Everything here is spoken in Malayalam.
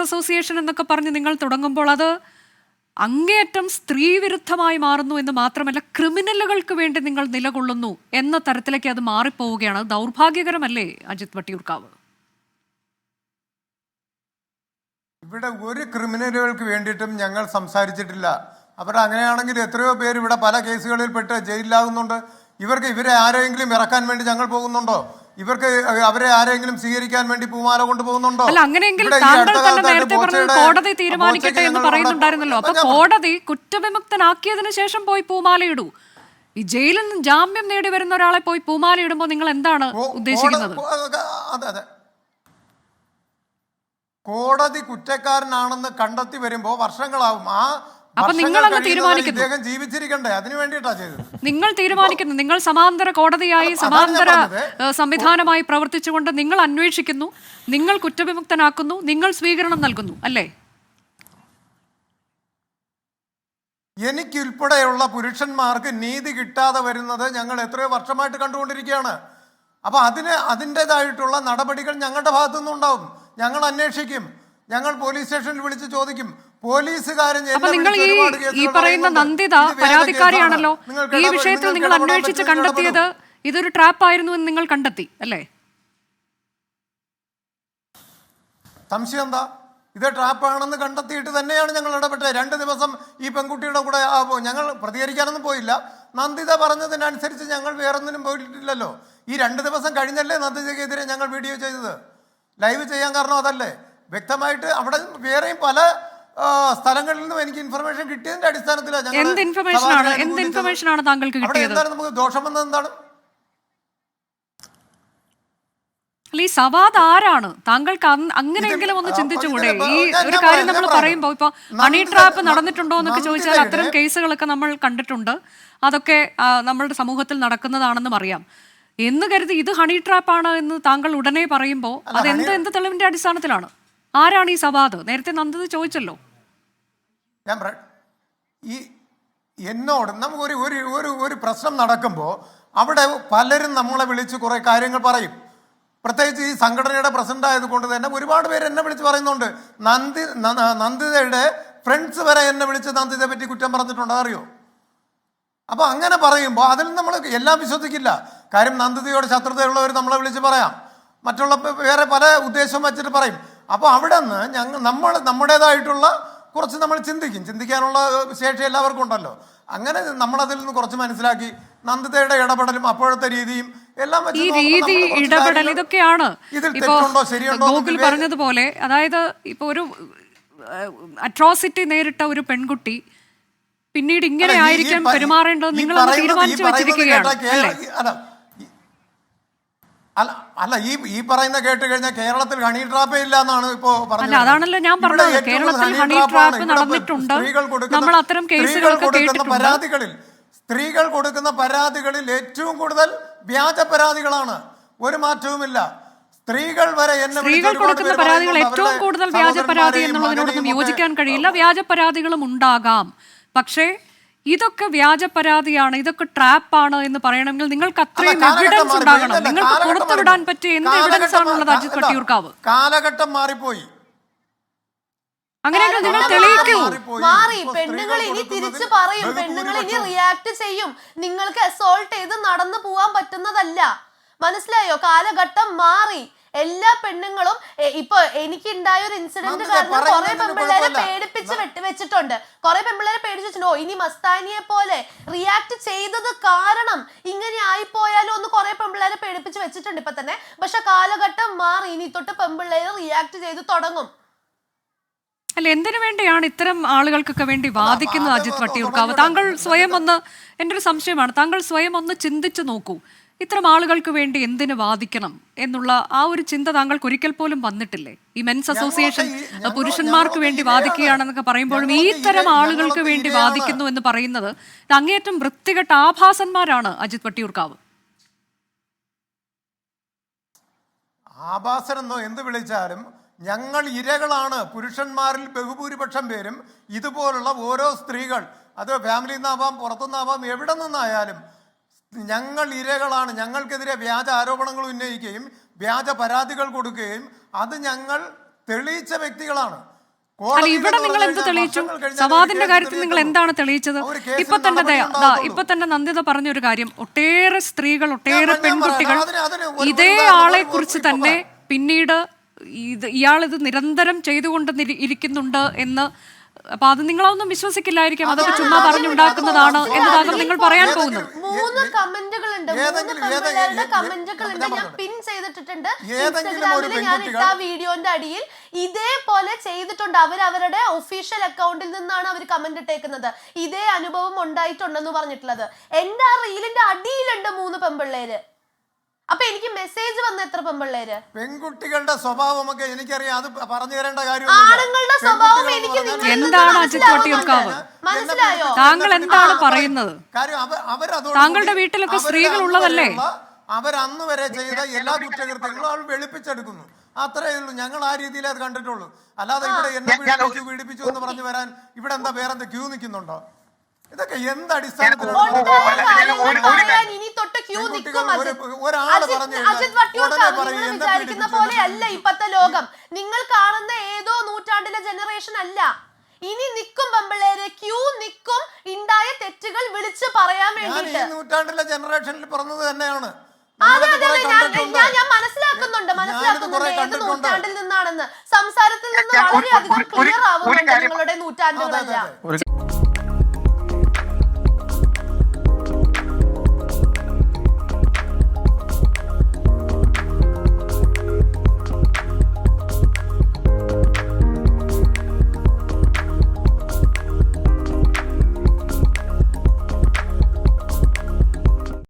അസോസിയേഷൻ എന്നൊക്കെ പറഞ്ഞ് നിങ്ങൾ തുടങ്ങുമ്പോൾ അത് അങ്ങേയറ്റം സ്ത്രീവിരുദ്ധമായി മാറുന്നു എന്ന് മാത്രമല്ല ക്രിമിനലുകൾക്ക് വേണ്ടി നിങ്ങൾ നിലകൊള്ളുന്നു എന്ന തരത്തിലേക്ക് അത് മാറിപ്പോവുകയാണ്. ദൗർഭാഗ്യകരമല്ലേ അജിത് വട്ടിയൂർക്കാവ്? ഇവിടെ ഒരു ക്രിമിനലുകൾക്ക് വേണ്ടിയിട്ടും ഞങ്ങൾ സംസാരിച്ചിട്ടില്ല. അവർ അങ്ങനെയാണെങ്കിൽ എത്രയോ പേര് ഇവിടെ പല കേസുകളിൽ പെട്ട് ജയിലിലാകുന്നുണ്ട്. ഇവർക്ക് ഇവരെ ആരെങ്കിലും ഇറക്കാൻ വേണ്ടി ഞങ്ങൾ പോകുന്നുണ്ടോ? ഇവർക്ക് അവരെ ആരെങ്കിലും സ്വീകരിക്കാൻ വേണ്ടി പൂമാല കൊണ്ടുപോകുന്നുണ്ടോ? അല്ല അങ്ങനെയെങ്കിൽ താങ്കൾ തന്നെ നേരത്തെ പറഞ്ഞത് കോടതി തീരുമാനിക്കട്ടെ എന്ന് പറയുന്നുണ്ടായിരുന്നല്ലോ. അപ്പൊ കോടതി കുറ്റവിമുക്തനാക്കിയതിനു ശേഷം പോയി പൂമാലയിടൂ. ഈ ജയിലിൽ നിന്ന് ജാമ്യം നേടി വരുന്ന ഒരാളെ പോയി പൂമാല ഇടുമ്പോൾ നിങ്ങൾ എന്താണ് ഉദ്ദേശിക്കുന്നത്? അതെ അതെ കോടതി കുറ്റക്കാരനാണെന്ന് കണ്ടെത്തി വരുമ്പോൾ വർഷങ്ങളാവും. ആ അപ്പൊ നിങ്ങൾ അങ്ങ് തീരുമാനിക്കുന്നു. ജീവിച്ചിരിക്കണ്ടേ? അതിനു വേണ്ടിയിട്ടാ ചെയ്തത്. നിങ്ങൾ തീരുമാനിക്കുന്നു. നിങ്ങൾ സമാന്തര കോടതിയായി സമാന്തര. സംവിധാനമായി പ്രവർത്തിച്ചുകൊണ്ട് നിങ്ങൾ അന്വേഷിക്കുന്നു. നിങ്ങൾ കുറ്റവിമുക്തനാക്കുന്നു. നിങ്ങൾ സ്വീകരണം നൽകുന്നു. അല്ലേ? എനിക്കുൾപ്പെടെയുള്ള പുരുഷന്മാർക്ക് നീതി കിട്ടാതെ വരുന്നത് ഞങ്ങൾ എത്രയോ വർഷമായിട്ട് കണ്ടുകൊണ്ടിരിക്കുകയാണ്. അപ്പൊ അതിന് അതിന്റെതായിട്ടുള്ള നടപടികൾ ഞങ്ങളുടെ ഭാഗത്തു നിന്നുണ്ടാവും ഞങ്ങൾ അന്വേഷിക്കും. ഞങ്ങൾ പോലീസ് സ്റ്റേഷനിൽ വിളിച്ച് ചോദിക്കും. അപ്പൊ നിങ്ങൾ ഈ ഈ പറയുന്ന നന്ദിത പരാതിക്കാരിയാണല്ലോ. ഈ വിഷയത്തിൽ നിങ്ങൾ അന്വേഷിച്ച് കണ്ടെത്തിയത്. ഇതൊരു ട്രാപ്പ് ആയിരുന്നു എന്ന് നിങ്ങൾ കണ്ടെത്തി അല്ലേ? സംശയം എന്താ? ഇത് ട്രാപ്പാണെന്ന് കണ്ടെത്തിയിട്ട് തന്നെയാണ് ഞങ്ങൾ ഇടപെട്ടത്. രണ്ട് ദിവസം ഈ പെൺകുട്ടിയുടെ കൂടെ ഞങ്ങൾ പ്രതികരിക്കാനൊന്നും പോയില്ല. നന്ദിത പറഞ്ഞതിനനുസരിച്ച് ഞങ്ങൾ വേറൊന്നിനും പോയിട്ടില്ലല്ലോ. ഈ രണ്ട് ദിവസം കഴിഞ്ഞല്ലേ നന്ദിതയ്ക്കെതിരെ ഞങ്ങൾ വീഡിയോ ചെയ്തത്. ലൈവ് ചെയ്യാൻ കാരണം അതല്ലേ? വ്യക്തമായിട്ട് അവിടെ വേറെയും പല സ്ഥലങ്ങളിൽ നിന്നും എനിക്ക് ഇൻഫർമേഷൻ കിട്ടിയതിന്റെ അടിസ്ഥാനത്തിലാണ് എന്ത് ഇൻഫർമേഷൻ ആണ്? എന്ത് ഇൻഫർമേഷൻ ആണ് താങ്കൾക്ക് കിട്ടിയത്? നമുക്ക് ദോഷം വന്നത് എന്താണ്? ഈ സവാദ് ആരാണ്? താങ്കൾക്ക് അങ്ങനെയെങ്കിലും ഒന്ന് ചിന്തിച്ചുകൂടെ? ഈ ഒരു കാര്യം നമ്മൾ. പറയുമ്പോൾ ഇപ്പൊ മണി ട്രാപ്പ് നടന്നിട്ടുണ്ടോ എന്നൊക്കെ ചോദിച്ചാൽ അത്തരം കേസുകളൊക്കെ നമ്മൾ കണ്ടിട്ടുണ്ട്. അതൊക്കെ നമ്മളുടെ സമൂഹത്തിൽ നടക്കുന്നതാണെന്നും അറിയാം എന്ന് കരുതി ഇത് ഹണി ആണ് എന്ന് താങ്കൾ ഉടനെ പറയുമ്പോൾ അത് എന്ത് എന്ത് തെളിവിന്റെ അടിസ്ഥാനത്തിലാണ്? ആരാണ് ഈ സവാദ്? നേരത്തെ നന്ദത് ചോദിച്ചല്ലോ. ഞാൻ പറ ഈ എന്നോട് നമുക്കൊരു ഒരു ഒരു ഒരു പ്രശ്നം നടക്കുമ്പോൾ അവിടെ പലരും നമ്മളെ വിളിച്ച് കുറേ കാര്യങ്ങൾ പറയും. പ്രത്യേകിച്ച് ഈ സംഘടനയുടെ പ്രസിഡന്റ് ആയതുകൊണ്ട് തന്നെ ഒരുപാട് പേര് എന്നെ വിളിച്ച് പറയുന്നുണ്ട്. നന്ദി നന്ദിതയുടെ ഫ്രണ്ട്സ് വരെ എന്നെ വിളിച്ച് നന്ദിതയെ പറ്റി കുറ്റം പറഞ്ഞിട്ടുണ്ട് അറിയോ? അപ്പോൾ അങ്ങനെ പറയുമ്പോൾ അതിൽ നമ്മൾ എല്ലാം വിശ്വസിക്കില്ല. കാര്യം നന്ദിതയോട് ശത്രുതയുള്ളവർ നമ്മളെ വിളിച്ച് പറയാം. മറ്റുള്ള വേറെ പല ഉദ്ദേശവും വെച്ചിട്ട് പറയും. അപ്പോൾ അവിടെ നിന്ന് ഞങ്ങൾ നമ്മൾ നമ്മുടേതായിട്ടുള്ള കുറച്ച് നമ്മൾ ചിന്തിക്കും. ചിന്തിക്കാനുള്ള ശേഷി എല്ലാവർക്കും ഉണ്ടല്ലോ. അങ്ങനെ നമ്മളതിൽ നിന്ന് കുറച്ച് മനസ്സിലാക്കി നന്ദിതയുടെ ഇടപെടലും അപ്പോഴത്തെ രീതിയും എല്ലാം ഈ രീതി ഇടപെടൽ ഇതൊക്കെയാണ്. ഇപ്പോ ഗോകുൽ പറഞ്ഞതുപോലെ അതായത് ഇപ്പൊ ഒരു അട്രോസിറ്റി നേരിട്ട ഒരു പെൺകുട്ടി പിന്നീട് ഇങ്ങനെ ആയിരിക്കാം പെരുമാറേണ്ടത് നിങ്ങൾ തീരുമാനിച്ചു വെച്ചിരിക്കുകയാണ് അല്ലേ അല്ല ഈ- ഈ പറയുന്ന കേട്ട് കഴിഞ്ഞാൽ കേരളത്തിൽ ഹണി ട്രാപ്പേ ഇല്ല എന്നാണ് ഇപ്പോ പറഞ്ഞത്. അതാണല്ലോ ഞാൻ പറഞ്ഞത്. കേരളത്തിൽ ഹണി ട്രാപ്പ് നടന്നിട്ടുണ്ട്. നമ്മൾ അത്തരം കേസുകൾ കൊടുക്കുന്ന പരാതികളിൽ സ്ത്രീകൾ കൊടുക്കുന്ന പരാതികളിൽ ഏറ്റവും കൂടുതൽ വ്യാജ പരാതികളാണ്. ഒരു മാറ്റവുമില്ല. സ്ത്രീകൾ വരെ എന്നെ സ്ത്രീകൾ കൊടുക്കുന്ന പരാതികൾ ഏറ്റവും കൂടുതൽ വ്യാജ പരാതി എന്നുള്ളതിനോടൊന്നും യോജിക്കാൻ കഴിയില്ല. വ്യാജ പരാതികളും ഉണ്ടാകാം. പക്ഷേ ഇതൊക്കെ വ്യാജ പരാതിയാണ് ഇതൊക്കെ ട്രാപ്പാണ് എന്ന് പറയണമെങ്കിൽ നിങ്ങൾക്ക് അത്രയും എവിഡൻസ്. ഉണ്ടാകണം. നിങ്ങൾക്ക് പുറത്തുവിടാൻ പറ്റിയ എന്ത് എവിഡൻസ് ആണുള്ളത് അജിത്? വട്ടിയൂർക്കാവ് കാലഘട്ടം മാറിപ്പോയി. അങ്ങനെയെങ്കിൽ നിങ്ങൾ തെളിയിക്കൂ. മാറി. പെണ്ണുങ്ങൾ ഇനി തിരിച്ചു പറയും. പെണ്ണുങ്ങൾ ഇനി റിയാക്ട് ചെയ്യും. നിങ്ങൾക്ക് അസോൾട്ട് ചെയ്ത് നടന്നു പോവാൻ പറ്റുന്നതല്ല. മനസ്സിലായോ? കാലഘട്ടം മാറി. എല്ലാ പെണ്ണുങ്ങളും ഇപ്പൊ എനിക്ക് ഉണ്ടായ ഒരു ഇൻസിഡന്റ് കാരണം കുറെ പെൺപിള്ളേരെ പേടിപ്പിച്ച് വെട്ടി വെച്ചിട്ടുണ്ട് കുറെ പെൺപിള്ളേരെ പേടിച്ച് വെച്ചിട്ടുണ്ട് ഓ ഇനി മസ്താനിയെ പോലെ റിയാക്ട് ചെയ്തത് കാരണം ഇങ്ങനെ ആയിപ്പോയാലോ ഒന്ന് കുറെ പെൺപിള്ളേരെ പേടിപ്പിച്ച് വെച്ചിട്ടുണ്ട് ഇപ്പൊ തന്നെ. പക്ഷെ കാലഘട്ടം മാറി ഇനി തൊട്ട് പെൺപിള്ളേര് റിയാക്ട് ചെയ്ത് തുടങ്ങും. അല്ല എന്തിനു വേണ്ടിയാണ് ഇത്തരം ആളുകൾക്കൊക്കെ വേണ്ടി വാദിക്കുന്നത് അജിത് വട്ടിയൂർക്കാവ്? താങ്കൾ സ്വയം ഒന്ന് എന്റെ ഒരു സംശയമാണ്. താങ്കൾ സ്വയം ഒന്ന് ചിന്തിച്ചു നോക്കൂ. ഇത്തരം ആളുകൾക്ക് വേണ്ടി എന്തിന് വാദിക്കണം എന്നുള്ള ആ ഒരു ചിന്ത താങ്കൾക്ക് ഒരിക്കൽ പോലും വന്നിട്ടില്ലേ? ഈ മെൻസ് അസോസിയേഷൻ പുരുഷന്മാർക്ക് വേണ്ടി വാദിക്കുകയാണെന്നൊക്കെ പറയുമ്പോഴും ഈ തരം ആളുകൾക്ക് വേണ്ടി വാദിക്കുന്നു എന്ന് പറയുന്നത് അങ്ങേറ്റം അങ്ങേയറ്റം വൃത്തികെട്ട ആഭാസന്മാരാണ് അജിത് വട്ടിയൂർക്കാവ് ആഭാസനെന്നോ എന്ത് വിളിച്ചാലും ഞങ്ങൾ ഇരകളാണ്. പുരുഷന്മാരിൽ ബഹുഭൂരിപക്ഷം പേരും ഇതുപോലുള്ള ഓരോ സ്ത്രീകൾ. അത് ഫാമിലിയിൽ നിന്നാവാം പുറത്തുനിന്നാവാം എവിടെ നിന്നായാലും ഞങ്ങൾ ഇരകളാണ്. ഞങ്ങൾക്കെതിരെ വ്യാജ ആരോപണങ്ങൾ ഉന്നയിക്കുകയും വ്യാജ പരാതികൾ കൊടുക്കുകയും അത് ഞങ്ങൾ തെളിയിച്ച വ്യക്തികളാണ്. അല്ല ഇവിടെ നിങ്ങൾ എന്ത് തെളിയിച്ചു? സവാദിന്റെ കാര്യത്തിൽ നിങ്ങൾ എന്താണ് തെളിയിച്ചത്? ഇപ്പൊ തന്നെ. ഇപ്പൊ തന്നെ നന്ദിത പറഞ്ഞൊരു കാര്യം. ഒട്ടേറെ സ്ത്രീകൾ ഒട്ടേറെ പെൺകുട്ടികൾ ഇതേ ആളെ കുറിച്ച് തന്നെ പിന്നീട് ഇത് ഇയാൾ ഇത് നിരന്തരം ചെയ്തുകൊണ്ട് ഇരിക്കുന്നുണ്ട് എന്ന് അപ്പൊ അത് നിങ്ങളൊന്നും വിശ്വസിക്കില്ലായിരിക്കും. അതൊക്കെ അത് ചുമ്മാ പറഞ്ഞുണ്ടാക്കുന്നതാണ് എന്ന് എന്നതാകും നിങ്ങൾ പറയാൻ പോകുന്നത്. മൂന്ന് കമന്റുകൾ ഉണ്ട് മൂന്ന് പെൺപിള്ളേരുടെ കമന്റുകൾ ഉണ്ട് ഞാൻ പിൻ ഇൻസ്റ്റഗ്രാമിൽ ഞാൻ ഇട്ട വീഡിയോന്റെ അടിയിൽ ഇതേപോലെ ചെയ്തിട്ടുണ്ട്. അവർ അവരുടെ ഒഫീഷ്യൽ അക്കൗണ്ടിൽ നിന്നാണ് അവർ കമന്റ് ഇട്ടേക്കുന്നത്. ഇതേ അനുഭവം ഉണ്ടായിട്ടുണ്ടെന്ന് പറഞ്ഞിട്ടുള്ളത്. എന്റെ ആ റീലിന്റെ അടിയിലുണ്ട് മൂന്ന് പെൺപിള്ളേര്. അപ്പൊ എനിക്ക് മെസ്സേജ് വന്ന എത്ര പെമ്പിള്ളേര്? പെൺകുട്ടികളുടെ സ്വഭാവമൊക്കെ എനിക്കറിയാം. അത് പറഞ്ഞു തരേണ്ട ആണുങ്ങളുടെ സ്വഭാവം എനിക്ക് എന്താണ് അജിത് വട്ടിയൂർക്കാവ്? മനസ്സിലായോ? താങ്കൾ എന്താണ് പറയുന്നത്? കാര്യം താങ്കളുടെ വീട്ടിലൊക്കെ സ്ത്രീകൾ അന്ന് ഉള്ളതല്ലേ? അവരന്ന് വരെ ചെയ്ത എല്ലാ കുറ്റകൃത്യങ്ങളും അവൾ വെളുപ്പിച്ചെടുക്കുന്നു. അത്രേ ഉള്ളൂ. ഞങ്ങൾ ആ രീതിയിലേ അത് കണ്ടിട്ടുള്ളൂ. അല്ലാതെ ഇവിടെ എന്നെ പീഡിപ്പിച്ചു പീഡിപ്പിച്ചു എന്ന് പറഞ്ഞു വരാൻ ഇവിടെ എന്താ വേറെന്താ ക്യൂ നിൽക്കുന്നുണ്ടോ? ഇതൊക്കെ എന്ത് അടിസ്ഥാനത്തിലാണ്? ക്യൂ നിൽക്കും അജിത്. പറയും, നിങ്ങൾ വിചാരിക്കുന്ന പോലെയല്ല ഇപ്പത്തെ ലോകം. നിങ്ങൾ കാണുന്ന ഏതോ നൂറ്റാണ്ടിലെ ജനറേഷൻ അല്ല. ഇനി നിൽക്കും പെമ്പിള്ളേര് ക്യൂ നിൽക്കും ഉണ്ടായ തെറ്റുകൾ വിളിച്ചു പറയാൻ വേണ്ടിയിട്ട്. നൂറ്റാണ്ടിലെ ജനറേഷനിൽ പറഞ്ഞത് തന്നെയാണ്. ഞാൻ ഞാൻ മനസ്സിലാക്കുന്നുണ്ട് മനസ്സിലാക്കുന്നുണ്ട് ഏത് നൂറ്റാണ്ടിൽ നിന്നാണെന്ന്. സംസാരത്തിൽ നിന്ന് വളരെയധികം ക്ലിയർ ആവുന്നുണ്ട് നിങ്ങളുടെ നൂറ്റാണ്ടുകളെല്ലാം.